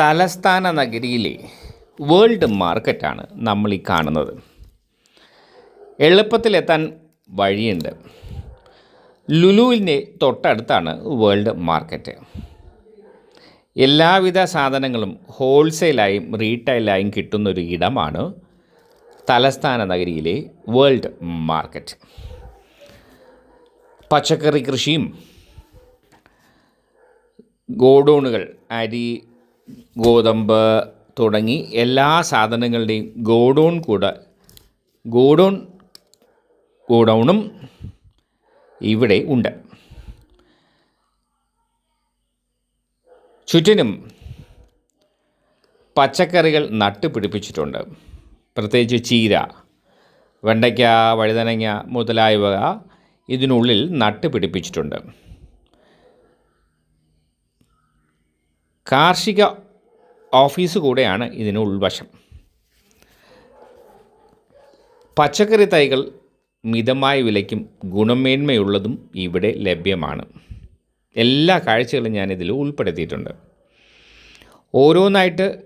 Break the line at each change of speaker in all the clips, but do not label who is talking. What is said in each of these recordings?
തലസ്ഥാന നഗരിയിലെ വേൾഡ് മാർക്കറ്റാണ് നമ്മൾ ഈ കാണുന്നത്. എളുപ്പത്തിലെത്താൻ വഴിയുണ്ട്. ലുലുവിന്റെ തൊട്ടടുത്താണ് വേൾഡ് മാർക്കറ്റ്. എല്ലാവിധ സാധനങ്ങളും ഹോൾസെയിലായും റീറ്റെയിലായും കിട്ടുന്നൊരു ഇടമാണ് തലസ്ഥാന നഗരിയിലെ വേൾഡ് മാർക്കറ്റ്. പച്ചക്കറി കൃഷിയും ഗോഡൗണുകൾ അരി ഗോതമ്പ് തുടങ്ങി എല്ലാ സാധനങ്ങളുടെയും ഗോഡൗൺ കൂടെ ഗോഡൗൺ ഗോഡൗണും ഇവിടെ ഉണ്ട്. ചുറ്റിനും പച്ചക്കറികൾ നട്ടുപിടിപ്പിച്ചിട്ടുണ്ട്. പ്രത്യേകിച്ച് ചീര വെണ്ടയ്ക്ക വഴുതനങ്ങ മുതലായവ ഇതിനുള്ളിൽ നട്ടുപിടിപ്പിച്ചിട്ടുണ്ട്. കാർഷിക ഓഫീസ് കൂടെയാണ് ഇതിന് ഉൾവശം. പച്ചക്കറി തൈകൾ മിതമായ വിലയ്ക്കും ഗുണമേന്മയുള്ളതും ഇവിടെ ലഭ്യമാണ്. എല്ലാ കാഴ്ചകളും ഞാനിതിൽ ഉൾപ്പെടുത്തിയിട്ടുണ്ട്. ഓരോന്നായിട്ട്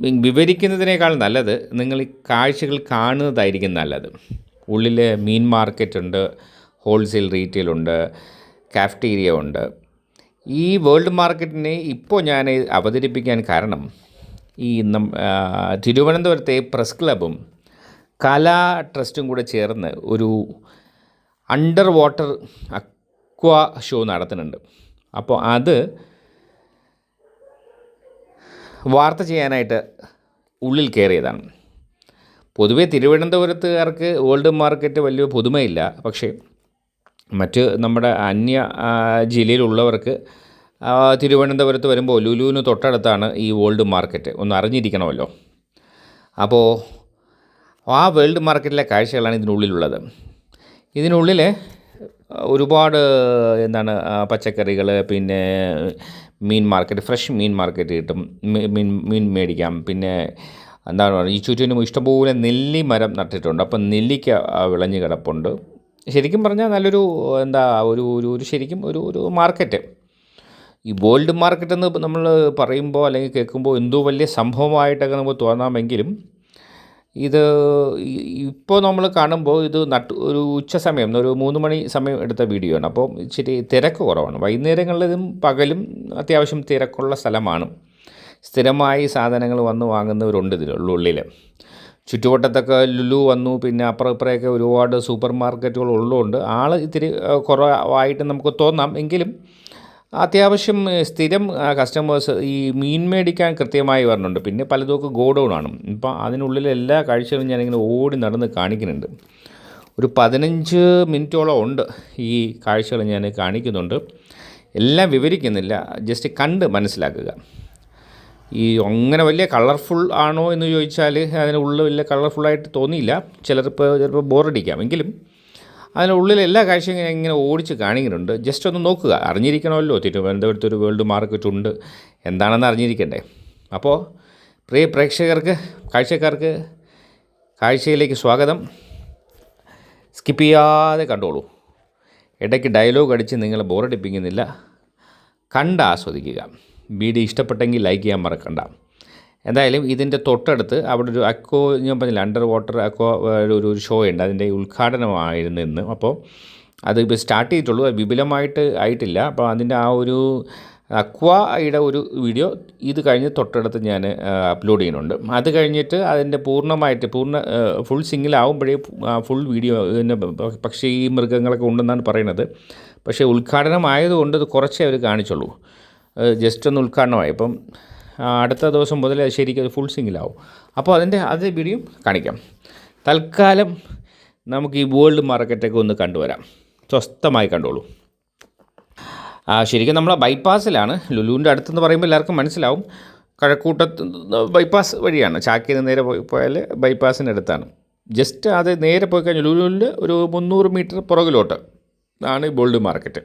വിവരിക്കുന്നതിനേക്കാൾ നല്ലത് നിങ്ങൾ ഈ കാഴ്ചകൾ കാണുന്നതായിരിക്കും നല്ലത്. ഉള്ളിൽ മീൻ മാർക്കറ്റ് ഉണ്ട് ഹോൾസെയിൽ റീറ്റെയിൽ ഉണ്ട് കാഫ്റ്റീരിയ ഉണ്ട്. ഈ വേൾഡ് മാർക്കറ്റിനെ ഇപ്പോൾ ഞാൻ അവതരിപ്പിക്കാൻ കാരണം ഈ തിരുവനന്തപുരത്തെ പ്രസ് ക്ലബും കലാ ട്രസ്റ്റും കൂടെ ചേർന്ന് ഒരു അണ്ടർ വാട്ടർ അക്വ ഷോ നടത്തുന്നുണ്ട്. അപ്പോൾ അത് വാർത്ത ചെയ്യാനായിട്ട് ഉള്ളിൽ കയറിയതാണ്. പൊതുവേ തിരുവനന്തപുരത്തുകാർക്ക് വേൾഡ് മാർക്കറ്റ് വലിയ പുതുമയില്ല. പക്ഷേ മറ്റ് നമ്മുടെ അന്യ ജില്ലയിലുള്ളവർക്ക് തിരുവനന്തപുരത്ത് വരുമ്പോൾ ലുലുവിന് തൊട്ടടുത്താണ് ഈ വേൾഡ് മാർക്കറ്റ് ഒന്ന് അറിഞ്ഞിരിക്കണമല്ലോ. അപ്പോൾ ആ വേൾഡ് മാർക്കറ്റിലെ കാഴ്ചകളാണ് ഇതിനുള്ളിലുള്ളത്. ഇതിനുള്ളിൽ ഒരുപാട് എന്താണ് പച്ചക്കറികൾ പിന്നെ മീൻ മാർക്കറ്റ് ഫ്രഷ് മീൻ മാർക്കറ്റ് കിട്ടും. മീൻ മീൻ മേടിക്കാം. പിന്നെ എന്താണ് ഈ ചുറ്റിനും ഇഷ്ടംപോലെ നെല്ലി മരം നട്ടിട്ടുണ്ട്. അപ്പം നെല്ലിക്ക വിളഞ്ഞ് കിടപ്പുണ്ട്. ശരിക്കും പറഞ്ഞാൽ നല്ലൊരു എന്താ ഒരു ഒരു ഒരു ശരിക്കും ഒരു ഒരു മാർക്കറ്റ് ഈ വേൾഡ് മാർക്കറ്റ് എന്ന് നമ്മൾ പറയുമ്പോൾ അല്ലെങ്കിൽ കേൾക്കുമ്പോൾ എന്തോ വലിയ സംഭവമായിട്ടൊക്കെ നമുക്ക് തോന്നാമെങ്കിലും ഇത് ഇപ്പോൾ നമ്മൾ കാണുമ്പോൾ ഇത് നട്ട് ഒരു ഉച്ച സമയം ഒരു മൂന്ന് മണി സമയം എടുത്ത വീഡിയോ ആണ്. അപ്പോൾ ഇച്ചിരി തിരക്ക് കുറവാണ്. വൈകുന്നേരങ്ങളിലും പകലും അത്യാവശ്യം തിരക്കുള്ള സ്ഥലമാണ്. സ്ഥിരമായി സാധനങ്ങൾ വന്ന് വാങ്ങുന്നവരുണ്ട് ഇതിനുള്ളിൽ ചുറ്റുവട്ടത്തൊക്കെ ലുലു വന്നു പിന്നെ അപ്പുറം ഇപ്പുറമൊക്കെ ഒരുപാട് സൂപ്പർ മാർക്കറ്റുകൾ ഉള്ളതുകൊണ്ട് ആൾ ഇത്തിരി കുറവായിട്ട് നമുക്ക് തോന്നാം. എങ്കിലും അത്യാവശ്യം സ്ഥിരം കസ്റ്റമേഴ്സ് ഈ മീൻ മേടിക്കാൻ കൃത്യമായി വരുന്നുണ്ട് പിന്നെ പലതുമൊക്കെ ഗോഡൗൺ ആണ്. ഇപ്പം അതിനുള്ളിൽ എല്ലാ കാഴ്ചകളും ഞാനിങ്ങനെ ഓടി നടന്ന് കാണിക്കുന്നുണ്ട്. ഒരു പതിനഞ്ച് മിനിറ്റോളം ഉണ്ട് ഈ കാഴ്ചകൾ ഞാൻ കാണിക്കുന്നുണ്ട്. എല്ലാം വിവരിക്കുന്നില്ല. ജസ്റ്റ് കണ്ട് മനസ്സിലാക്കുക. ഈ അങ്ങനെ വലിയ കളർഫുൾ ആണോ എന്ന് ചോദിച്ചാൽ അതിനുള്ളിൽ വലിയ കളർഫുള്ളായിട്ട് തോന്നിയില്ല. ചിലപ്പോൾ ചിലപ്പോൾ ബോറടിക്കാം എങ്കിലും അതിനുള്ളിൽ എല്ലാ കാഴ്ചയും ഇങ്ങനെ ഇങ്ങനെ ഓടിച്ച് കാണിക്കുന്നുണ്ട്. ജസ്റ്റ് ഒന്ന് നോക്കുക. അറിഞ്ഞിരിക്കണമല്ലോ. തിരുവനന്തപുരത്ത് ഒരു വേൾഡ് മാർക്കറ്റ് ഉണ്ട്. എന്താണെന്ന് അറിഞ്ഞിരിക്കണ്ടേ? അപ്പോൾ പ്രിയ പ്രേക്ഷകർക്ക് കാഴ്ചക്കാർക്ക് കാഴ്ചയിലേക്ക് സ്വാഗതം. സ്കിപ്പ് ചെയ്യാതെ കണ്ടോളൂ. ഇടയ്ക്ക് ഡയലോഗ് അടിച്ച് നിങ്ങളെ ബോറടിപ്പിക്കുന്നില്ല കണ്ട് ആസ്വദിക്കുക. വീഡിയോ ഇഷ്ടപ്പെട്ടെങ്കിൽ ലൈക്ക് ചെയ്യാൻ മറക്കണ്ട. എന്തായാലും ഇതിന്റെ തൊട്ടടുത്ത് അവിടെ ഒരു അക്കോ ഞാൻ പറഞ്ഞില്ല അണ്ടർ വാട്ടർ അക്കോ ഒരു ഒരു ഷോ ഉണ്ട്. അതിന്റെ ഉദ്ഘാടനമായിരുന്നു ഇന്ന്. അപ്പോൾ അത് ഇപ്പോൾ സ്റ്റാർട്ട് ചെയ്തിട്ടുള്ളൂ. വിപുലമായിട്ട് ആയിട്ടില്ല. അപ്പോൾ അതിന്റെ ആ ഒരു അക്വയുടെ ഒരു വീഡിയോ ഇത് കഴിഞ്ഞ് തൊട്ടടുത്ത് ഞാൻ അപ്ലോഡ് ചെയ്യുന്നുണ്ട്. അത് കഴിഞ്ഞിട്ട് അതിന്റെ പൂർണമായിട്ട് പൂർണ ഫുൾ സിംഗിളാവുമ്പോഴേ ഫുൾ വീഡിയോ പക്ഷേ ഈ മൃഗങ്ങളൊക്കെ ഉണ്ടെന്നാണ് പറയുന്നത്. പക്ഷേ ഉദ്ഘാടനമായതുകൊണ്ട് ഇത് കുറച്ചേ അവർ കാണിച്ചുള്ളൂ. ജസ്റ്റ് ഒന്ന് ഉദ്ഘാടനമായി. അപ്പം അടുത്ത ദിവസം മുതൽ ശരിക്കും അത് ഫുൾ സിംഗിലാവും അപ്പോൾ അതിന്റെ അതേ വീഡിയോ കാണിക്കാം. തൽക്കാലം നമുക്ക് ഈ വേൾഡ് മാർക്കറ്റൊക്കെ ഒന്ന് കണ്ടുവരാം. സ്വസ്ഥമായി കണ്ടോളൂ. ശരിക്കും നമ്മൾ ബൈപ്പാസിലാണ് ലുലുവിന്റെ അടുത്തെന്ന് പറയുമ്പോൾ എല്ലാവർക്കും മനസ്സിലാവും. കഴക്കൂട്ടത്ത് ബൈപ്പാസ് വഴിയാണ്. ചാക്കിൽ നിന്ന് നേരെ പോയാൽ ബൈപ്പാസിന്റെ അടുത്താണ്. ജസ്റ്റ് അത് നേരെ പോയി കഴിഞ്ഞാൽ ലുലുവിന്റെ ഒരു മുന്നൂറ് മീറ്റർ പുറകിലോട്ട് ആണ് ഈ ബോൾഡ് മാർക്കറ്റ്